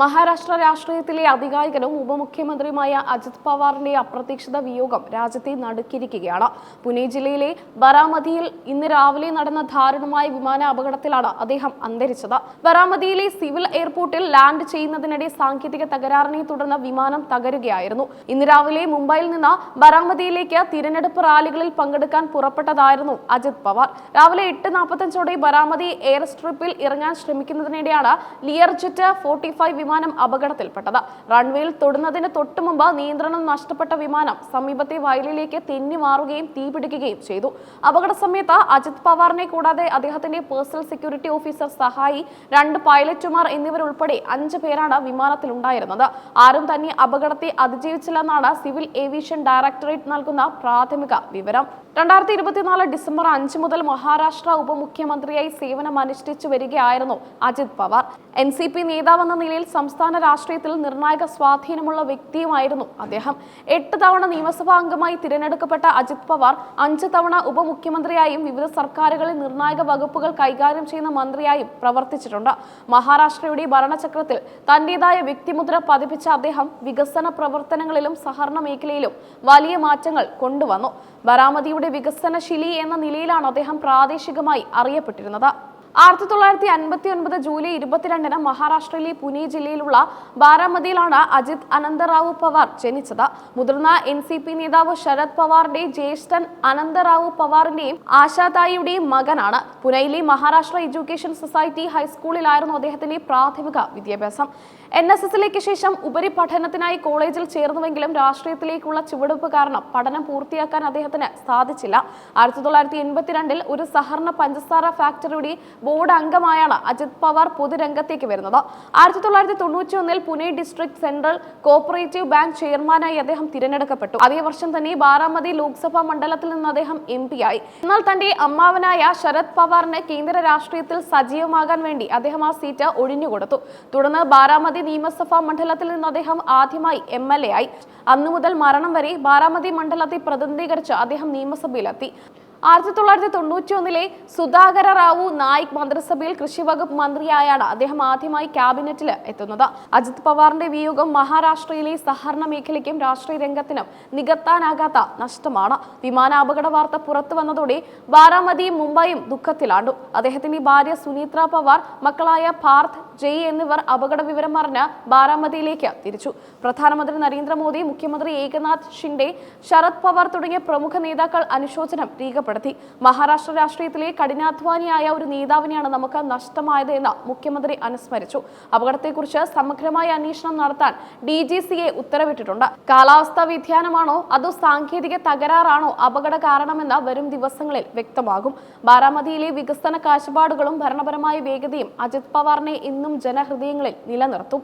മഹാരാഷ്ട്ര രാഷ്ട്രീയത്തിലെ അധികാരികനും ഉപമുഖ്യമന്ത്രിയുമായ അജിത് പവാറിന്റെ അപ്രതീക്ഷിത വിയോഗം രാജ്യത്തെ നടുക്കിരിക്കുകയാണ് പുനെ ജില്ലയിലെ ബറാമതിയിൽ ഇന്ന് രാവിലെ നടന്ന ദാരുണമായ വിമാന അപകടത്തിലാണ് അദ്ദേഹം അന്തരിച്ചത്. ബറാമതിയിലെ സിവിൽ എയർപോർട്ടിൽ ലാൻഡ് ചെയ്യുന്നതിനിടെ സാങ്കേതിക തകരാറിനെ തുടർന്ന് വിമാനം തകരുകയായിരുന്നു. ഇന്ന് രാവിലെ മുംബൈയിൽ നിന്ന് ബറാമതിയിലേക്ക് തിരഞ്ഞെടുപ്പ് റാലികളിൽ പങ്കെടുക്കാൻ പുറപ്പെട്ടതായിരുന്നു അജിത് പവാർ. രാവിലെ എട്ട് നാൽപ്പത്തഞ്ചോടെ ബറാമതി എയർ സ്ട്രിപ്പിൽ ഇറങ്ങാൻ ശ്രമിക്കുന്നതിനിടെയാണ് ലിയർജെറ്റ് ഫോർട്ടി വിമാനം അപകടത്തിൽപ്പെട്ടത്. റൺവേയിൽ തൊടുന്നതിന് തൊട്ടു മുമ്പ് നിയന്ത്രണം നഷ്ടപ്പെട്ട വിമാനം സമീപത്തെ വയലിലേക്ക് തെന്നി മാറുകയും തീപിടിക്കുകയും ചെയ്തു. അപകട സമയത്ത് അജിത് പവാറിനെ കൂടാതെ അദ്ദേഹത്തിന്റെ പേഴ്സണൽ സെക്യൂരിറ്റി ഓഫീസർ സഹായി രണ്ട് പൈലറ്റുമാർ എന്നിവരുൾപ്പെടെ അഞ്ച് പേരാണ് വിമാനത്തിൽ ഉണ്ടായിരുന്നത് ആരും തന്നെ അപകടത്തെ അതിജീവിച്ചില്ലെന്നാണ് സിവിൽ ഏവിയേഷൻ ഡയറക്ടറേറ്റ് നൽകുന്ന പ്രാഥമിക വിവരം. രണ്ടായിരത്തി ഇരുപത്തിനാല് ഡിസംബർ അഞ്ച് മുതൽ മഹാരാഷ്ട്ര ഉപമുഖ്യമന്ത്രിയായി സേവനം അനുഷ്ഠിച്ചു വരികയായിരുന്നു Ajit Pawar. N C P നേതാവെന്ന നിലയിൽ സംസ്ഥാന രാഷ്ട്രീയത്തിൽ നിർണായക സ്വാധീനമുള്ള വ്യക്തിയുമായിരുന്നു അദ്ദേഹം. എട്ട് തവണ നിയമസഭാ അംഗമായി തിരഞ്ഞെടുക്കപ്പെട്ട അജിത് പവാർ അഞ്ച് തവണ ഉപമുഖ്യമന്ത്രിയായും വിവിധ സർക്കാരുകളിൽ നിർണായക വകുപ്പുകൾ കൈകാര്യം ചെയ്യുന്ന മന്ത്രിയായും പ്രവർത്തിച്ചിട്ടുണ്ട്. മഹാരാഷ്ട്രയുടെ ഭരണചക്രത്തിൽ തന്റേതായ വ്യക്തിമുദ്ര പതിപ്പിച്ച അദ്ദേഹം വികസന പ്രവർത്തനങ്ങളിലും സഹകരണ മേഖലയിലും വലിയ മാറ്റങ്ങൾ കൊണ്ടുവന്നു. ബരാമതിയുടെ വികസനശിലി എന്ന നിലയിലാണ് അദ്ദേഹം പ്രാദേശികമായി അറിയപ്പെട്ടിരുന്നത്. ആയിരത്തി തൊള്ളായിരത്തി അൻപത്തി ഒൻപത് ജൂലൈ ഇരുപത്തിരണ്ടിന് മഹാരാഷ്ട്രയിലെ പുനെ ജില്ലയിലുള്ള ബാരാമതിയിലാണ് അജിത് അനന്തറാവു പവാർ ജനിച്ചത്. മുതിർന്ന എൻ സി പി നേതാവ് ശരത് പവാറിന്റെ ജ്യേഷ്ഠൻ അനന്തറാവു പവാറിന്റെയും ആശാതായിയുടെയും മകനാണ്. പുനെയിലെ മഹാരാഷ്ട്ര എഡ്യൂക്കേഷൻ സൊസൈറ്റി ഹൈസ്കൂളിലായിരുന്നു അദ്ദേഹത്തിന്റെ പ്രാഥമിക വിദ്യാഭ്യാസം. എൻ എസ് എസിലേക്ക് ശേഷം ഉപരിപഠനത്തിനായി കോളേജിൽ ചേർന്നുവെങ്കിലും രാഷ്ട്രീയത്തിലേക്കുള്ള ചുവടുവെപ്പ് കാരണം പഠനം പൂർത്തിയാക്കാൻ അദ്ദേഹത്തിന് സാധിച്ചില്ല. ആയിരത്തി തൊള്ളായിരത്തി എൺപത്തിരണ്ടിൽ ഒരു സഹകരണ പഞ്ചസാര ഫാക്ടറിയുടെ ബോർഡ് അംഗമായാണ് അജിത് പവാർ പൊതുരംഗത്തേക്ക് വരുന്നത്. ആയിരത്തി തൊള്ളായിരത്തി തൊണ്ണൂറ്റി ഒന്നിൽ Pune district central cooperative bank ചെയർമാനായി അദ്ദേഹം തിരഞ്ഞെടുക്കപ്പെട്ടു. അതേ വർഷം തന്നെ ബാരാമതി ലോക്സഭാ മണ്ഡലത്തിൽ നിന്ന് അദ്ദേഹം എം ആയി. എന്നാൽ തന്റെ അമ്മാവനായ ശരത് പവാറിന് കേന്ദ്ര രാഷ്ട്രീയത്തിൽ സജീവമാകാൻ വേണ്ടി അദ്ദേഹം ആ സീറ്റ് ഒഴിഞ്ഞുകൊടുത്തു. തുടർന്ന് ബാരാമതി നിയമസഭാ മണ്ഡലത്തിൽ നിന്ന് അദ്ദേഹം ആദ്യമായി എം എൽ എ ആയി. അന്നു മുതൽ മരണം വരെ ബാരാമതി മണ്ഡലത്തെ പ്രതിനിധീകരിച്ച് അദ്ദേഹം നിയമസഭയിലെത്തി. ആയിരത്തി തൊള്ളായിരത്തി തൊണ്ണൂറ്റി ഒന്നിലെ സുധാകര റാവു നായിക് മന്ത്രിസഭയിൽ കൃഷി വകുപ്പ് മന്ത്രിയായാണ് അദ്ദേഹം ആദ്യമായി ക്യാബിനറ്റിൽ എത്തുന്നത്. അജിത് പവാറിന്റെ വിയോഗം മഹാരാഷ്ട്രയിലെ സഹകരണ മേഖലയ്ക്കും രാഷ്ട്രീയ രംഗത്തിനും നികത്താനാകാത്ത നഷ്ടമാണ്. വിമാനാപകട വാർത്ത പുറത്തു വന്നതോടെ ബാരാമതിയും മുംബൈയും ദുഃഖത്തിലാണ്ടു. അദ്ദേഹത്തിന്റെ ഭാര്യ സുനീത്ര പവാർ മക്കളായ പാർത്ഥ് ജയ് എന്നിവർ അപകട വിവരം അറിഞ്ഞ് ബാരാമതിയിലേക്ക് തിരിച്ചു. പ്രധാനമന്ത്രി നരേന്ദ്രമോദി മുഖ്യമന്ത്രി ഏകനാഥ് ഷിൻഡെ ശരത് പവാർ തുടങ്ങിയ പ്രമുഖ നേതാക്കൾ അനുശോചനം രേഖപ്പെടുത്തി. മഹാരാഷ്ട്ര രാഷ്ട്രീയത്തിലെ കഠിനാധ്വാനിയായ ഒരു നേതാവിനെയാണ് നമുക്ക് നഷ്ടമായത് എന്ന് മുഖ്യമന്ത്രി അനുസ്മരിച്ചു. അപകടത്തെക്കുറിച്ച് സമഗ്രമായ അന്വേഷണം നടത്താൻ ഡി ജി സിയെ ഉത്തരവിട്ടിട്ടുണ്ട്. കാലാവസ്ഥാ വ്യതിയാനമാണോ അതോ സാങ്കേതിക തകരാറാണോ അപകട കാരണമെന്ന് വരും ദിവസങ്ങളിൽ വ്യക്തമാകും. ബാരാമതിയിലെ വികസന കാഴ്ചപ്പാടുകളും ഭരണപരമായ വേഗതയും അജിത് പവാറിനെ ഇന്നും ജനഹൃദയങ്ങളിൽ നിലനിർത്തും.